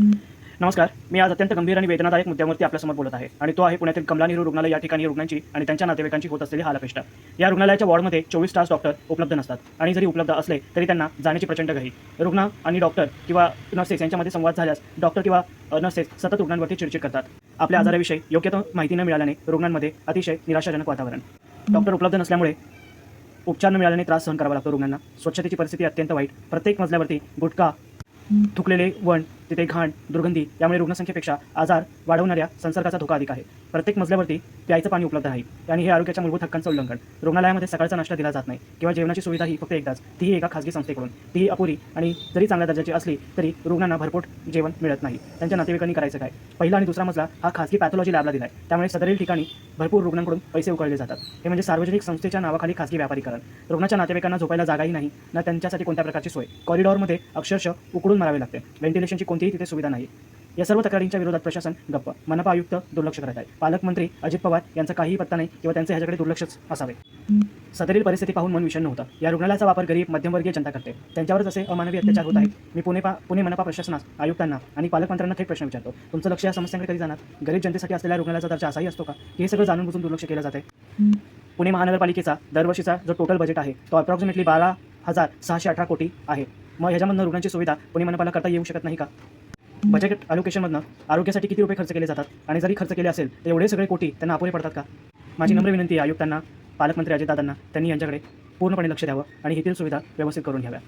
नमस्कार. मी आज अत्यंत गंभीर आणि वेदनादायक मुद्द्यावरती आपल्यासमोर बोलत आहे आणि तो आहे पुण्यातील कमला नेहरू रुग्णालय या ठिकाणी रुग्णांची आणि त्यांच्या नातेवाईकांची होत असलेली हालअपेष्टा. या रुग्णालयाच्या वॉर्डमध्ये चोवीस तास डॉक्टर उपलब्ध नसतात आणि जरी उपलब्ध असले तरी त्यांना जाण्याची प्रचंड घाई. रुग्ण आणि डॉक्टर किंवा नर्सेस यांच्यामध्ये संवाद झाल्यास डॉक्टर किंवा नर्सेस सतत रुग्णांवरती चिडचिड करतात. आपल्या आजाराविषयी योग्य तो माहिती न मिळाल्याने रुग्णांमध्ये अतिशय निराशाजनक वातावरण. डॉक्टर उपलब्ध नसल्यामुळे उपचार न मिळाल्याने त्रास सहन करावा लागतो रुग्णांना. स्वच्छतेची परिस्थिती अत्यंत वाईट. प्रत्येक मजल्यावरती गुटखा थुकलेले वण तिथे घाण दुर्गंधी यामुळे रुग्णसंख्येपेक्षा आजार वाढवणाऱ्या संसर्गाचा धोका अधिक आहे. प्रत्येक मजल्यावरती प्यायचं पाणी उपलब्ध आहे. आणि हे आरोग्याच्या मूलभूत हक्कांचं उल्लंघन. रुग्णालयामध्ये सकाळचा नाश्ता दिला जात नाही किंवा जेवणाची सुविधा ही फक्त एकदाच. तीही एका खासगी संस्थेकडून. तीही अपुरी आणि जरी चांगल्या दर्जाची असली तरी रुग्णांना भरपूर जेवण मिळत नाही. त्यांच्या नातेवाईकांनी करायचं काय? पहिला आणि दुसरा मजला हा खासगी पॅथॉलॉजी लॅबला दिला आहे त्यामुळे सदरील ठिकाणी भरपूर रुग्णांकडून पैसे उकळले जातात. हे म्हणजे सार्वजनिक संस्थेच्या नावाखाली खासगी व्यापारीकरण. रुग्णाच्या नातेवाईकांना झोपायला जागाही नाही ना त्यांच्यासाठी कोणत्या प्रकारची सोय. कॉरिडॉरमध्ये अक्षरशः उकडून मारावे लागते. व्हेंटिलेशनची कोणतीही तिथे सुविधा नाही. या सर्व तक्रारींच्या विरोधात प्रशासन गप्प. मनपा आयुक्त दुर्लक्ष करत आहे. पालकमंत्री अजित पवार यांचा काहीही पत्ता नाही किंवा त्यांचे ह्याच्याकडे दुर्लक्षच असावे. सदरील परिस्थिती पाहून मन विषण होतं. या रुग्णालयाचा वापर गरीब मध्यमवर्गीय जनता करते. त्यांच्यावरच असे अमानवी अत्याचार होत आहेत. मी पुणे पा पुणे मनपा प्रशासनास आयुक्तांना आणि पालकमंत्र्यांना थेट प्रश्न विचारतो. तुमचं लक्ष या समस्यांकडे कधी जाणार? गरीब जनतेसाठी असलेल्या रुग्णालयाचा दर्जा असाही असतो का? हे सगळं जाणून बुजून दुर्लक्ष केलं जाते पुणे महानगरपालिकेचा दरवर्षीचा जो टोटल बजेट आहे तो अप्रॉक्सिमेटली बारा हजार सहाशे अठरा कोटी आहे. मग ह्याच्यामधनं रुग्णांची सुविधा पुणे मनपाला करता येऊ शकत नाही का? बजेट अलोकेशनमधनं आरोग्यासाठी किती रुपये खर्च केले जातात? आणि जरी खर्च केले असेल तर एवढे सगळे कोटी त्यांना अपुरे पडतात का? माझी नम्र विनंती आहे आयुक्तांना पालकमंत्री अजितदादांना त्यांनी यांच्याकडे पूर्णपणे लक्ष द्यावं आणि येथील सुविधा व्यवस्थित करून घ्याव्या.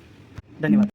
धन्यवाद.